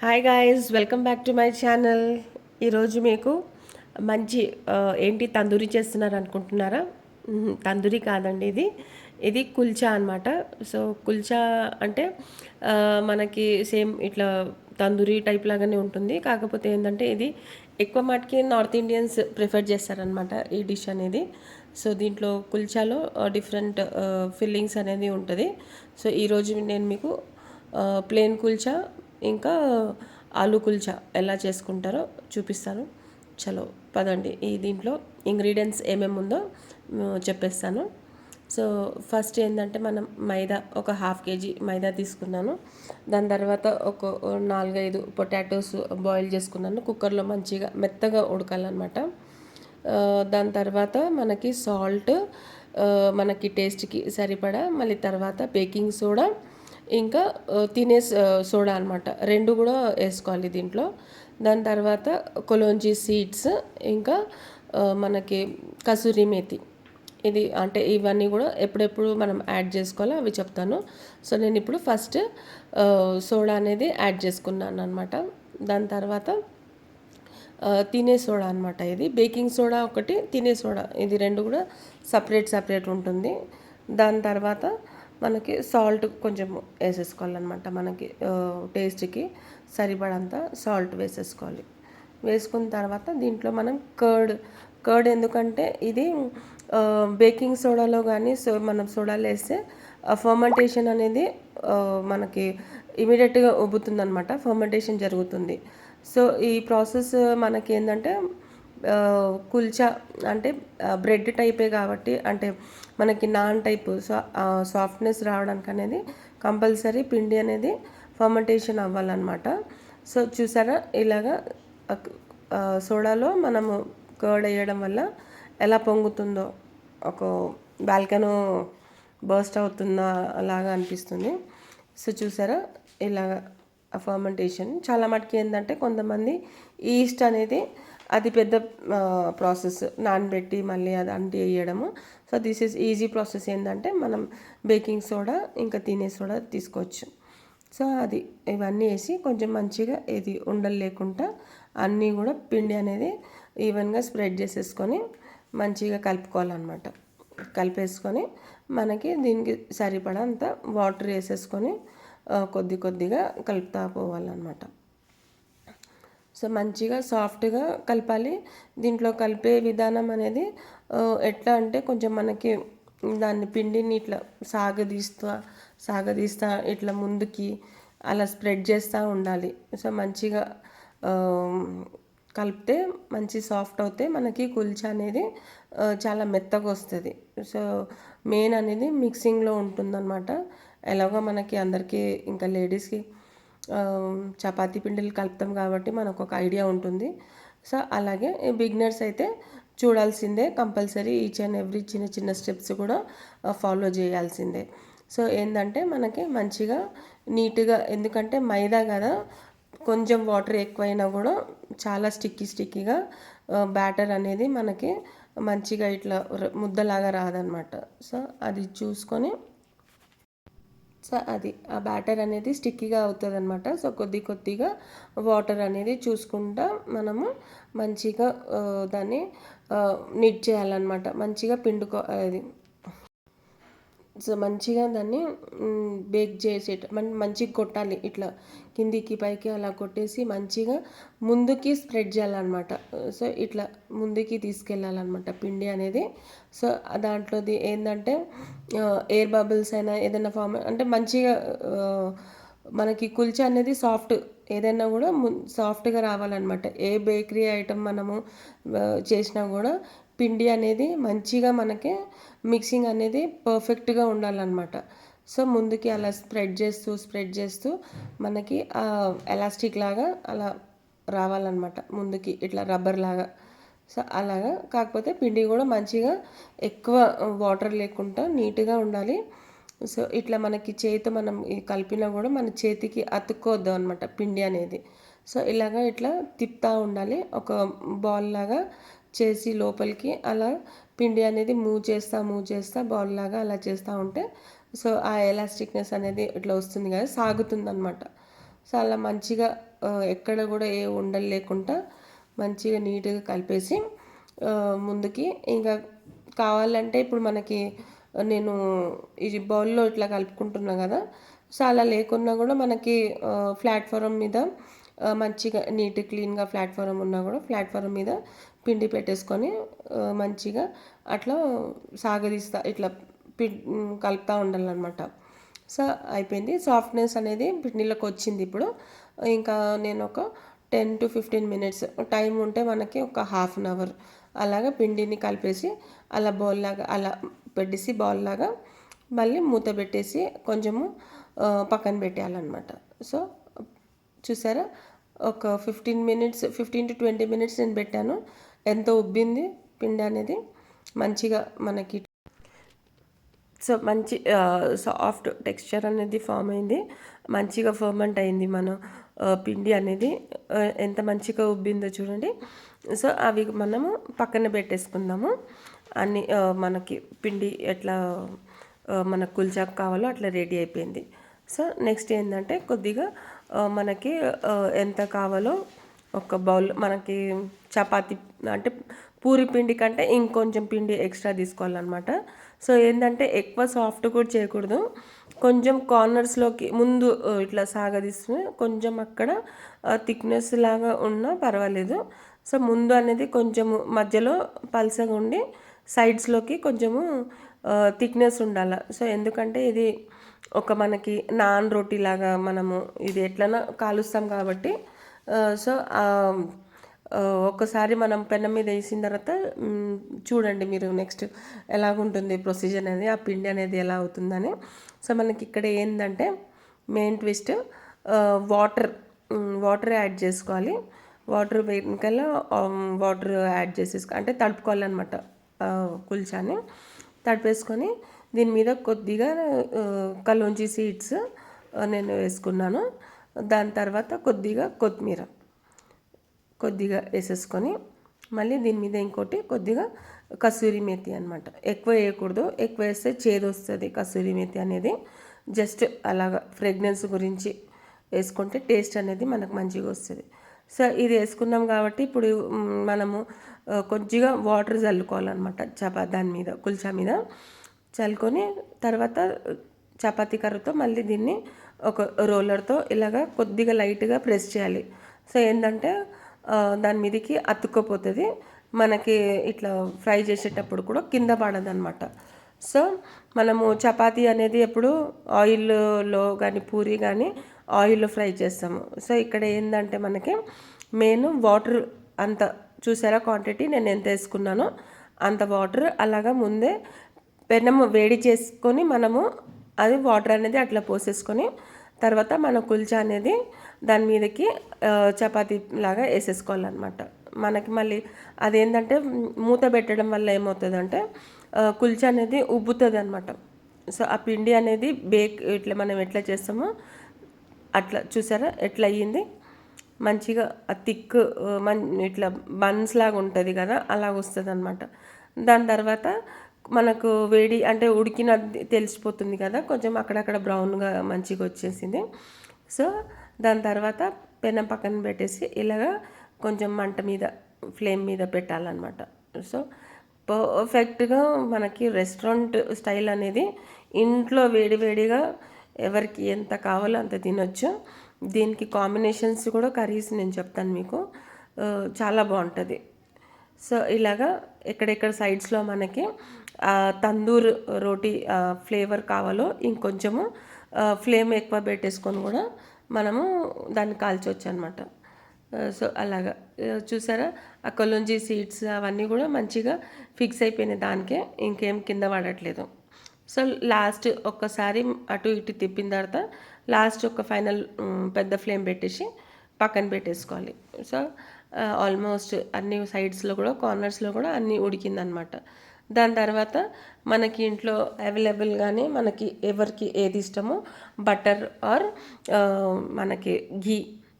Hi guys welcome back to my channel ఈరోజు మీకు మంచి ఏంటి తందూరి చేస్తున్నారు అనుకుంటున్నారా తందూరి కాదండి ఇది. ఇది కుల్చా అనమాట సో కుల్చా అంటే మనకి సేమ్ ఇట్లా తందూరి టైప్ లాగానే ఉంటుంది. కాకపోతే ఏంటంటే ఇది ఎక్కువ మటుకి నార్త్ ఇండియన్స్ ప్రిఫర్ చేస్తారనమాట ఈ డిష్ అనేది. సో దీంట్లో కుల్చాలో డిఫరెంట్ ఫిల్లింగ్స్ అనేది ఉంటుంది. సో ఈరోజు నేను మీకు ప్లేన్ కుల్చా ఇంకా ఆలు కుల్చా ఎలా చేసుకుంటారో చూపిస్తాను. చలో పదండి. ఈ దీంట్లో ఇంగ్రీడియంట్స్ ఏమేమి ఉందో చెప్పేస్తాను. సో ఫస్ట్ ఏంటంటే మనం మైదా ఒక హాఫ్ కేజీ మైదా తీసుకున్నాను. దాని తర్వాత ఒక నాలుగైదు పొటాటోస్ బాయిల్ చేసుకున్నాను. కుక్కర్లో మంచిగా మెత్తగా ఉడకాలన్నమాట. దాని తర్వాత మనకి సాల్ట్ మనకి టేస్ట్కి సరిపడా మళ్ళీ తర్వాత బేకింగ్ సోడా ఇంకా తినే సోడా అనమాట రెండు కూడా వేసుకోవాలి దీంట్లో. దాని తర్వాత కొలోంజీ సీడ్స్ ఇంకా మనకి కసూరి మేతి. ఇది అంటే ఇవన్నీ కూడా ఎప్పుడెప్పుడు మనం యాడ్ చేసుకోవాలో అవి చెప్తాను. సో నేను ఇప్పుడు ఫస్ట్ సోడా అనేది యాడ్ చేసుకున్నాను అనమాట దాని తర్వాత తినే సోడా అనమాట ఇది. బేకింగ్ సోడా ఒకటి తినే సోడా. ఇది రెండు కూడా సపరేట్ సపరేట్ ఉంటుంది. దాని తర్వాత మనకి సాల్ట్ కొంచెం వేసేసుకోవాలన్నమాట. మనకి టేస్ట్కి సరిపడంత సాల్ట్ వేసేసుకోవాలి. వేసుకున్న తర్వాత దీంట్లో మనం కర్డ్ కర్డ్ ఎందుకంటే ఇది బేకింగ్ సోడాలో కానీ సో మనం సోడాలు వేస్తే ఫర్మెంటేషన్ అనేది మనకి ఇమీడియట్గా ఉబ్బుతుంది అనమాట ఫర్మెంటేషన్ జరుగుతుంది. సో ఈ ప్రాసెస్ మనకి ఏంటంటే కుల్చా అంటే బ్రెడ్ టైపే కాబట్టి అంటే మనకి నాన్ టైప్ సాఫ్ట్నెస్ రావడానికి అనేది కంపల్సరీ పిండి అనేది ఫర్మెంటేషన్ అవ్వాలన్నమాట. సో చూసారా? ఇలాగా సోడాలో మనము కర్డ్ వేయడం వల్ల ఎలా పొంగుతుందో ఒక బాల్కనో బర్స్ట్ అవుతుందా అలాగా అనిపిస్తుంది. సో చూసారా? ఇలాగ ఫర్మెంటేషన్. చాలా మటుకు ఏంటంటే కొంతమంది ఈస్ట్ అనేది అది పెద్ద ప్రాసెస్ నానబెట్టి మళ్ళీ అది అంటి వేయడము. So this is easy process ఏంటంటే మనం బేకింగ్ సోడా ఇంకా తినే సోడా తీసుకోవచ్చు. సో అది ఇవన్నీ వేసి కొంచెం మంచిగా ఇది ఉండలు లేకుండా అన్నీ కూడా పిండి అనేది ఈవెన్గా స్ప్రెడ్ చేసేసుకొని మంచిగా కలుపుకోవాలన్నమాట. కలిపేసుకొని మనకి దీనికి సరిపడంత వాటర్ వేసేసుకొని కొద్ది కొద్దిగా కలుపుతా పోవాలన్నమాట. సో మంచిగా సాఫ్ట్గా కలపాలి. దీంట్లో కలిపే విధానం అనేది ఎట్లా అంటే కొంచెం మనకి దాన్ని పిండిని ఇట్లా సాగదీస్తా సాగదీస్తా ఇట్లా ముందుకి అలా స్ప్రెడ్ చేస్తూ ఉండాలి. సో మంచిగా కలిపితే మంచి సాఫ్ట్ అవుతే మనకి కుల్చా అనేది చాలా మెత్తగా వస్తుంది. సో మెయిన్ అనేది మిక్సింగ్లో ఉంటుందన్నమాట. ఎలాగో మనకి అందరికీ ఇంకా లేడీస్కి చపాతీ పిండిలు కలుపుతాం కాబట్టి మనకు ఒక ఐడియా ఉంటుంది. సో అలాగే బిగినర్స్ అయితే చూడాల్సిందే కంపల్సరీ ఈచ్ అండ్ ఎవ్రీ చిన్న చిన్న స్టెప్స్ కూడా ఫాలో చేయాల్సిందే. సో ఏంటంటే మనకి మంచిగా నీట్గా ఎందుకంటే మైదా కదా కొంచెం వాటర్ ఎక్కువైనా కూడా చాలా స్టిక్కీ స్టిక్కీగా బ్యాటర్ అనేది మనకి మంచిగా ఇట్లా ముద్దలాగా రాదనమాట సో అది చూసుకొని సో అది ఆ బ్యాటర్ అనేది స్టిక్కీగా అవుతుంది అనమాట సో కొద్ది కొద్దిగా వాటర్ అనేది చూసుకుంటా మనము మంచిగా దాన్ని నిట్ చేయాలన్నమాట. మంచిగా పిండుకో అది మంచిగా దాన్ని బేక్ చేసేట మంచిగా కొట్టాలి. ఇట్లా కిందికి పైకి అలా కొట్టేసి మంచిగా ముందుకి స్ప్రెడ్ చేయాలన్నమాట. సో ఇట్లా ముందుకి తీసుకెళ్ళాలన్నమాట పిండి అనేది. సో దాంట్లోది ఏంటంటే ఎయిర్ బబుల్స్ అయినా ఏదైనా ఫామ్ అంటే మంచిగా మనకి కుల్చా అనేది సాఫ్ట్ ఏదైనా కూడా సాఫ్ట్గా రావాలన్నమాట. ఏ బేకరీ ఐటెం మనము చేసినా కూడా పిండి అనేది మంచిగా మనకి మిక్సింగ్ అనేది పర్ఫెక్ట్గా ఉండాలన్నమాట. సో ముందుకి అలా స్ప్రెడ్ చేస్తూ స్ప్రెడ్ చేస్తూ మనకి ఎలాస్టిక్ లాగా అలా రావాలన్నమాట. ముందుకి ఇట్లా రబ్బర్ లాగా. సో అలాగా కాకపోతే పిండి కూడా మంచిగా ఎక్కువ వాటర్ లేకుండా నీట్గా ఉండాలి. సో ఇట్లా మనకి చేతి మనం కలిపినా కూడా మన చేతికి అతుక్కోవద్దు అనమాట పిండి అనేది. సో ఇలాగా ఇట్లా తిప్పుతూ ఉండాలి. ఒక బాల్ లాగా చేసి లోపలికి అలా పిండి అనేది మూవ్ చేస్తా మూవ్ చేస్తా బౌల్ లాగా అలా చేస్తూ ఉంటే సో ఆ ఎలాస్టిక్నెస్ అనేది ఇట్లా వస్తుంది కదా సాగుతుంది అనమాట సో అలా మంచిగా ఎక్కడ కూడా ఏ ఉండలు లేకుండా మంచిగా నీట్గా కలిపేసి ముందుకి ఇంకా కావాలంటే ఇప్పుడు మనకి నేను ఇది బౌల్లో ఇట్లా కలుపుకుంటున్నా కదా సో అలా లేకున్నా కూడా మనకి ప్లాట్ఫారం మీద మంచిగా నీట్ క్లీన్గా ప్లాట్ఫారం ఉన్నా కూడా ప్లాట్ఫారం మీద పిండి పెట్టేసుకొని మంచిగా అట్లా సాగదీస్తా ఇట్లా పి కలుపుతూ ఉండాలన్నమాట. సో అయిపోయింది. సాఫ్ట్నెస్ అనేది పిండిలోకి వచ్చింది ఇప్పుడు. ఇంకా నేను ఒక ten to fifteen minutes time ఉంటే మనకి ఒక హాఫ్ అన్ అవర్ అలాగా పిండిని కలిపేసి అలా బౌల్ లాగా అలా పెట్టేసి బౌల్ లాగా మళ్ళీ మూత పెట్టేసి కొంచెము పక్కన పెట్టేయాలన్నమాట. సో చూసారా? ఒక fifteen minutes fifteen to twenty minutes నేను పెట్టాను. ఎంతో ఉబ్బింది పిండి అనేది? మంచిగా మనకి సో మంచి సాఫ్ట్ టెక్స్చర్ అనేది ఫామ్ అయింది. మంచిగా ఫర్మెంట్ అయింది మన పిండి అనేది. ఎంత మంచిగా ఉబ్బిందో చూడండి. సో అవి మనము పక్కన పెట్టేసుకుందాము. అన్ని మనకి పిండి ఎట్లా మనకు కుల్చాకు కావాలో అట్లా రెడీ అయిపోయింది. సో నెక్స్ట్ ఏంటంటే కొద్దిగా మనకి ఎంత కావాలో ఒక బౌల్ మనకి చపాతి అంటే పూరి పిండి కంటే ఇంకొంచెం పిండి ఎక్స్ట్రా తీసుకోవాలన్నమాట. సో ఏంటంటే ఎక్కువ సాఫ్ట్ కూడా చేయకూడదు. కొంచెం కార్నర్స్లోకి ముందు ఇట్లా సాగదీస్తే కొంచెం అక్కడ థిక్నెస్ లాగా ఉన్నా పర్వాలేదు. సో ముందు అనేది కొంచెము మధ్యలో పల్సగా ఉండి సైడ్స్లోకి కొంచెము థిక్నెస్ ఉండాలి. సో ఎందుకంటే ఇది ఒక మనకి నాన్ రోటీ లాగా మనము ఇది ఎట్లనో కాలుస్తాం కాబట్టి సో ఒక్కసారి మనం పెనం మీద వేసిన తర్వాత చూడండి మీరు నెక్స్ట్ ఎలాగుంటుంది ప్రొసీజర్ అనేది ఆ పిండి అనేది ఎలా అవుతుందని. సో మనకి ఇక్కడ ఏంటంటే main twist water water add చేసుకోవాలి. వాటర్ వెనకాల వాటర్ యాడ్ చేసేసుకో అంటే తడుపుకోవాలన్నమాట కుల్చాని. తడిపేసుకొని దీని మీద కొద్దిగా ఆ, కలోంజీ సీడ్స్ నేను వేసుకున్నాను. దాని తర్వాత కొద్దిగా కొత్తిమీర కొద్దిగా వేసేసుకొని మళ్ళీ దీని మీద ఇంకోటి కొద్దిగా కసూరి మేతి అనమాట ఎక్కువ వేయకూడదు. ఎక్కువ వేస్తే చేదు వస్తుంది కసూరి మేతి అనేది. జస్ట్ అలాగా ఫ్రెగ్నెన్స్ గురించి వేసుకుంటే టేస్ట్ అనేది మనకు మంచిగా వస్తుంది. సో ఇది వేసుకున్నాం కాబట్టి ఇప్పుడు మనము కొద్దిగా వాటర్ చల్లుకోవాలన్నమాట. చపా దాని మీద కుల్చా మీద. చల్లుకొని తర్వాత చపాతీ కర్రతో మళ్ళీ దీన్ని ఒక రోలర్తో ఇలాగ కొద్దిగా లైట్గా ప్రెస్ చేయాలి. సో ఏంటంటే దాని మీదకి అతుక్కపోతుంది. మనకి ఇట్లా ఫ్రై చేసేటప్పుడు కూడా కింద పడదనమాట సో మనము చపాతీ అనేది ఎప్పుడు ఆయిల్లో కానీ పూరి కానీ ఆయిల్లో ఫ్రై చేస్తాము. సో ఇక్కడ ఏంటంటే మనకి మెయిన్ వాటర్ అంత చూసారా క్వాంటిటీ? నేను ఎంత వేసుకున్నానో అంత వాటర్. అలాగా ముందే పెనము వేడి చేసుకొని మనము అది వాటర్ అనేది అట్లా పోసేసుకొని తర్వాత మన కుల్చా అనేది దాని మీదకి చపాతీ లాగా వేసేసుకోవాలన్నమాట. మనకి మళ్ళీ అదేంటంటే మూత పెట్టడం వల్ల ఏమవుతుందంటే కుల్చా అనేది ఉబ్బుతుంది అనమాట సో ఆ పిండి అనేది బేక్ ఇట్లా మనం ఎట్లా చేస్తామో అట్లా చూసారా? ఎట్లా అయ్యింది మంచిగా ఆ థిక్ మన్ ఇట్లా బన్స్ లాగా ఉంటుంది కదా అలా వస్తుంది అనమాట దాని తర్వాత మనకు వేడి అంటే ఉడికిన తెలిసిపోతుంది కదా కొంచెం అక్కడక్కడ బ్రౌన్గా మంచిగా వచ్చేసింది. సో దాని తర్వాత పెనం పక్కన పెట్టేసి ఇలాగా కొంచెం మంట మీద ఫ్లేమ్ మీద పెట్టాలన్నమాట. సో పర్ఫెక్ట్గా మనకి రెస్టారెంట్ స్టైల్ అనేది ఇంట్లో వేడివేడిగా ఎవరికి ఎంత కావాలో అంత తినొచ్చు. దీనికి కాంబినేషన్స్ కూడా కర్రీస్ నేను చెప్తాను మీకు. చాలా బాగుంటుంది. సో ఇలాగా ఎక్కడెక్కడ సైడ్స్లో మనకి తందూర్ రోటీ ఫ్లేవర్ కావాలో ఇంకొంచెము ఫ్లేమ్ ఎక్కువ పెట్టేసుకొని కూడా మనము దాన్ని కాల్చవచ్చు అనమాట సో అలాగా. చూసారా? ఆ సీడ్స్ అవన్నీ కూడా మంచిగా ఫిక్స్ అయిపోయినాయి దానికే ఇంకేం కింద పడట్లేదు సో లాస్ట్ ఒక్కసారి అటు ఇటు తిప్పిన తర్వాత లాస్ట్ ఒక ఫైనల్ పెద్ద ఫ్లేమ్ పెట్టేసి పక్కన పెట్టేసుకోవాలి. సో ఆల్మోస్ట్ అన్ని సైడ్స్లో కూడా కార్నర్స్లో కూడా అన్నీ ఉడికిందనమాట దాని తర్వాత మనకి ఇంట్లో అవైలబుల్గానే మనకి ఎవరికి ఏది ఇష్టమో బటర్ ఆర్ మనకి ఘీ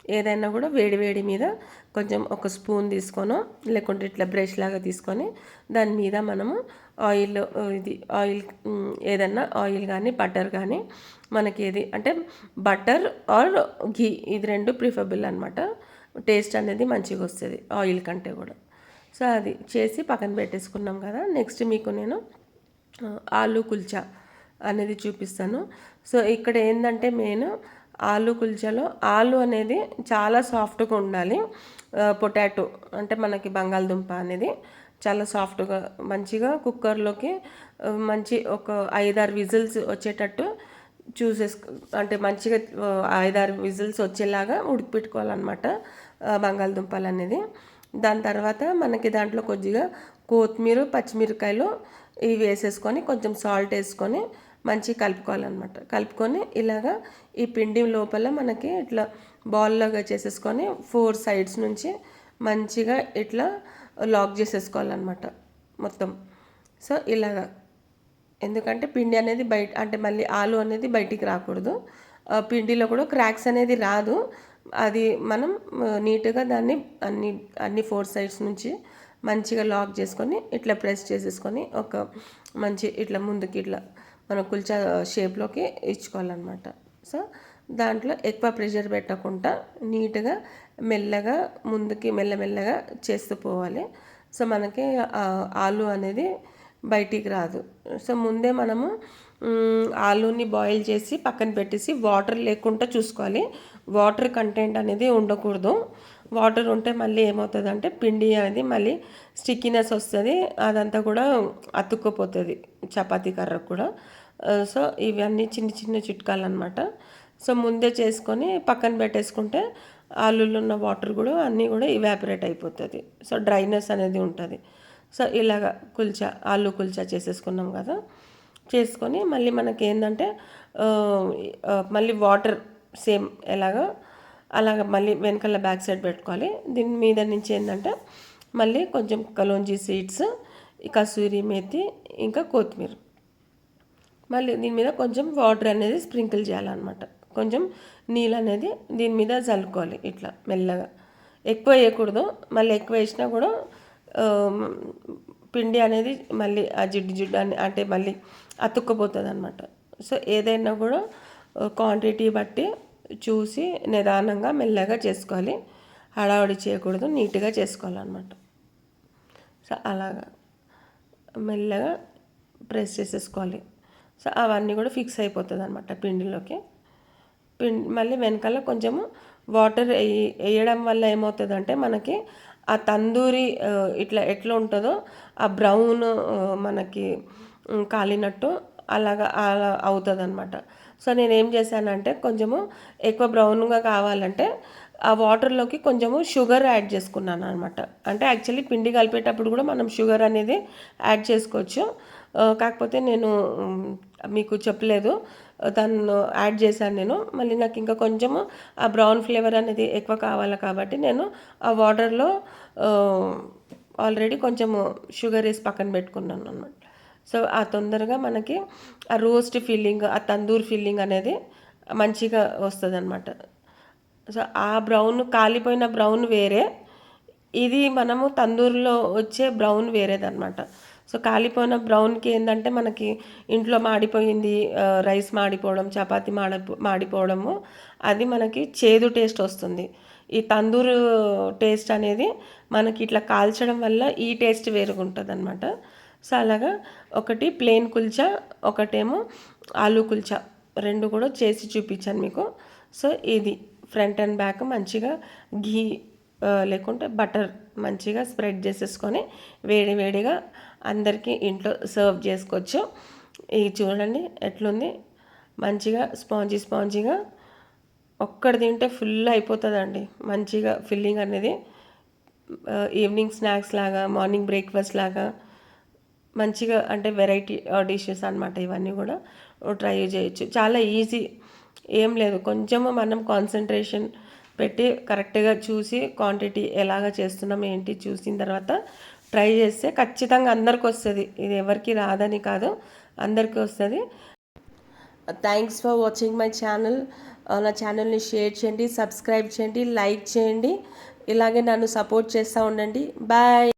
ఏదైనా కూడా వేడి వేడి మీద కొంచెం ఒక స్పూన్ తీసుకోను లేకుంటే ఇట్లా బ్రష్ లాగా తీసుకొని దాని మీద మనము ఆయిల్ ఇది ఆయిల్ ఏదన్నా ఆయిల్ కానీ బటర్ కానీ మనకి ఏది అంటే బటర్ ఆర్ ఘీ ఇది రెండు ప్రిఫరబుల్ అనమాట టేస్ట్ అనేది మంచిగా వస్తుంది ఆయిల్ కంటే కూడా. సో అది చేసి పక్కన పెట్టేసుకున్నాం కదా. నెక్స్ట్ మీకు నేను ఆలు కుల్చా అనేది చూపిస్తాను. సో ఇక్కడ ఏంటంటే మెయిన్ ఆలు కుల్చాలో ఆలు అనేది చాలా సాఫ్ట్గా ఉండాలి. పొటాటో అంటే మనకి బంగాళదుంప అనేది చాలా సాఫ్ట్గా మంచిగా కుక్కర్లోకి మంచి ఒక ఐదారు విజిల్స్ వచ్చేటట్టు చూసేసుకో అంటే మంచిగా ఐదారు విజిల్స్ వచ్చేలాగా ఉడికిపెట్టుకోవాలన్నమాట పెట్టుకోవాలన్నమాట బంగాళదుంపలు అనేది. దాని తర్వాత మనకి దాంట్లో కొద్దిగా కొత్తిమీర పచ్చిమిరకాయలు ఇవి వేసేసుకొని కొంచెం సాల్ట్ వేసుకొని మంచిగా కలుపుకోవాలన్నమాట. కలుపుకొని ఇలాగా ఈ పిండి లోపల మనకి ఇట్లా బాల్లాగా చేసేసుకొని ఫోర్ సైడ్స్ నుంచి మంచిగా ఇట్లా లాక్ చేసేసుకోవాలన్నమాట మొత్తం. సో ఇలాగా. ఎందుకంటే పిండి అనేది బయట అంటే మళ్ళీ ఆలు అనేది బయటికి రాకూడదు. ఆ పిండిలో కూడా క్రాక్స్ అనేది రాదు. అది మనం నీట్గా దాన్ని అన్ని అన్ని ఫోర్ సైడ్స్ నుంచి మంచిగా లాక్ చేసుకొని ఇట్లా ప్రెస్ చేసేసుకొని ఒక మంచి ఇట్లా ముందుకి ఇట్లా మన కుల్చా షేప్లోకి ఇచ్చుకోవాలన్నమాట. సో దాంట్లో ఎక్కువ ప్రెషర్ పెట్టకుండా నీట్గా మెల్లగా ముందుకి మెల్లమెల్లగా చేస్తూ పోవాలి. సో మనకి ఆలు అనేది బయటికి రాదు. సో ముందే మనము ఆలుని ఆలూని బాయిల్ చేసి పక్కన పెట్టేసి వాటర్ లేకుండా చూసుకోవాలి. వాటర్ కంటెంట్ అనేది ఉండకూడదు. వాటర్ ఉంటే మళ్ళీ ఏమవుతుంది అంటే పిండి అనేది మళ్ళీ స్టిక్కినెస్ వస్తుంది. అదంతా కూడా అతుక్కుపోతుంది. చపాతీ కర్ర కూడా. సో ఇవన్నీ చిన్న చిన్న చిట్కాలు అనమాట సో ముందే చేసుకొని పక్కన పెట్టేసుకుంటే ఆలులో ఉన్న వాటర్ కూడా అన్నీ కూడా ఇవాపరేట్ అయిపోతుంది. సో డ్రైనెస్ అనేది ఉంటుంది. సో ఇలాగ కుల్చా ఆలు కుల్చా చేసేసుకున్నాం కదా. చేసుకొని మళ్ళీ మనకి ఏంటంటే మళ్ళీ వాటర్ సేమ్ ఎలాగో? అలాగ మళ్ళీ వెనకాల బ్యాక్ సైడ్ పెట్టుకోవాలి. దీని మీద నుంచి ఏంటంటే మళ్ళీ కొంచెం కలోంజీ సీడ్స్ కసూరి మేతి ఇంకా కొత్తిమీర. మళ్ళీ దీని మీద కొంచెం వాటర్ అనేది స్ప్రింకిల్ చేయాలన్నమాట. కొంచెం నీళ్ళు అనేది దీని మీద చల్లుకోవాలి ఇట్లా మెల్లగా. ఎక్కువ వేయకూడదు. మళ్ళీ ఎక్కువ వేసినా కూడా పిండి అనేది మళ్ళీ ఆ జిడ్డు జిడ్డు అని అంటే మళ్ళీ అతుక్కుపోతుంది అనమాట సో ఏదైనా కూడా క్వాంటిటీ బట్టి చూసి నిదానంగా మెల్లగా చేసుకోవాలి. హడావుడి చేయకూడదు నీట్గా చేసుకోవాలన్నమాట. సో అలాగా. మెల్లగా ప్రెస్ చేసేసుకోవాలి. సో అవన్నీ కూడా ఫిక్స్ అయిపోతుంది అనమాట పిండిలోకి. పిండి మళ్ళీ వెనకాల కొంచెము వాటర్ వేయడం వల్ల ఏమవుతుందంటే మనకి ఆ తందూరి ఇట్లా ఎట్లా ఉంటుందో ఆ బ్రౌన్ మనకి కాలినట్టు అలాగా అలా అవుతుంది అనమాట సో నేను ఏం చేశానంటే కొంచెము ఎక్కువ బ్రౌన్గా కావాలంటే ఆ వాటర్లోకి కొంచెము షుగర్ యాడ్ చేసుకున్నాను అనమాట అంటే యాక్చువల్లీ పిండి కలిపేటప్పుడు కూడా మనం షుగర్ అనేది యాడ్ చేసుకోవచ్చు. కాకపోతే నేను మీకు చెప్పలేదు. దాన్ని యాడ్ చేశాను నేను. మళ్ళీ నాకు ఇంకా కొంచెము ఆ బ్రౌన్ ఫ్లేవర్ అనేది ఎక్కువ కావాలి కాబట్టి నేను ఆ వాటర్లో ఆల్రెడీ కొంచెము షుగర్ వేసి పక్కన పెట్టుకున్నాను అనమాట సో ఆ తొందరగా మనకి ఆ రోస్ట్ ఫీలింగ్ ఆ తందూర్ ఫీలింగ్ అనేది మంచిగా వస్తుంది అనమాట సో ఆ బ్రౌన్ కాలిపోయిన బ్రౌన్ వేరే. ఇది మనము తందూరులో వచ్చే బ్రౌన్ వేరేదన్నమాట. సో కాలిపోయిన బ్రౌన్కి ఏంటంటే మనకి ఇంట్లో మాడిపోయింది రైస్ మాడిపోవడం చపాతి మాడి మాడిపోవడము అది మనకి చేదు టేస్ట్ వస్తుంది. ఈ తందూరు టేస్ట్ అనేది మనకి ఇట్లా కాల్చడం వల్ల ఈ టేస్ట్ వేరుగా ఉంటుంది అనమాట సో అలాగా ఒకటి ప్లెయిన్ కుల్చా ఒకటేమో ఆలూ కుల్చా. రెండు కూడా చేసి చూపించాను మీకు. సో ఇది ఫ్రంట్ అండ్ బ్యాక్ మంచిగా ఘీ లేకుంటే బటర్ మంచిగా స్ప్రెడ్ చేసేసుకొని వేడి వేడిగా అందరికీ ఇంట్లో సర్వ్ చేసుకోవచ్చు. ఇది చూడండి ఎట్లుంది. మంచిగా స్పాంజీ స్పాంజీగా ఒక్కటి తింటే ఫుల్ అయిపోతుందండి. మంచిగా ఫిల్లింగ్ అనేది ఈవినింగ్ స్నాక్స్ లాగా మార్నింగ్ బ్రేక్ఫాస్ట్ లాగా మంచిగా అంటే వెరైటీ డిషెస్ అన్నమాట ఇవన్నీ కూడా ట్రై చేయొచ్చు. చాలా ఈజీ. ఏం లేదు. కొంచెము మనం కాన్సన్ట్రేషన్ పెట్టి కరెక్ట్గా చూసి క్వాంటిటీ ఎలాగ చేస్తున్నాం ఏంటి చూసిన తర్వాత ట్రై చేస్తే ఖచ్చితంగా అందరికి వస్తుంది. ఇది ఎవరికి రాదని కాదు అందరికీ వస్తుంది. Thanks for watching my channel. నా ఛానల్ని షేర్ చేయండి సబ్స్క్రైబ్ చేయండి లైక్ చేయండి. ఇలాగే నన్ను సపోర్ట్ చేస్తూ ఉండండి. బాయ్.